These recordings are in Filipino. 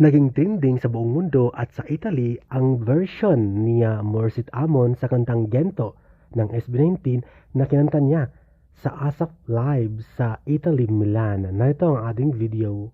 Naging trending sa buong mundo at sa Italy ang version niya Morsit Amon sa kantang Gento ng SB19 na kinanta niya sa ASAP Live sa Italy, Milan. Narito ang ating video.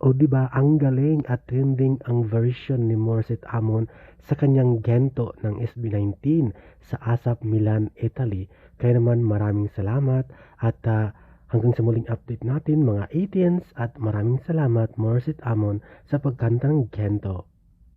O di ba ang galing at trending ang version ni Morset Amon sa kanyang Gento ng SB19 sa ASAP Milan, Italy. Kaya naman maraming salamat at ah, hanggang sa muling update natin mga 18s at maraming salamat Morset Amon sa pagkanta ng Gento.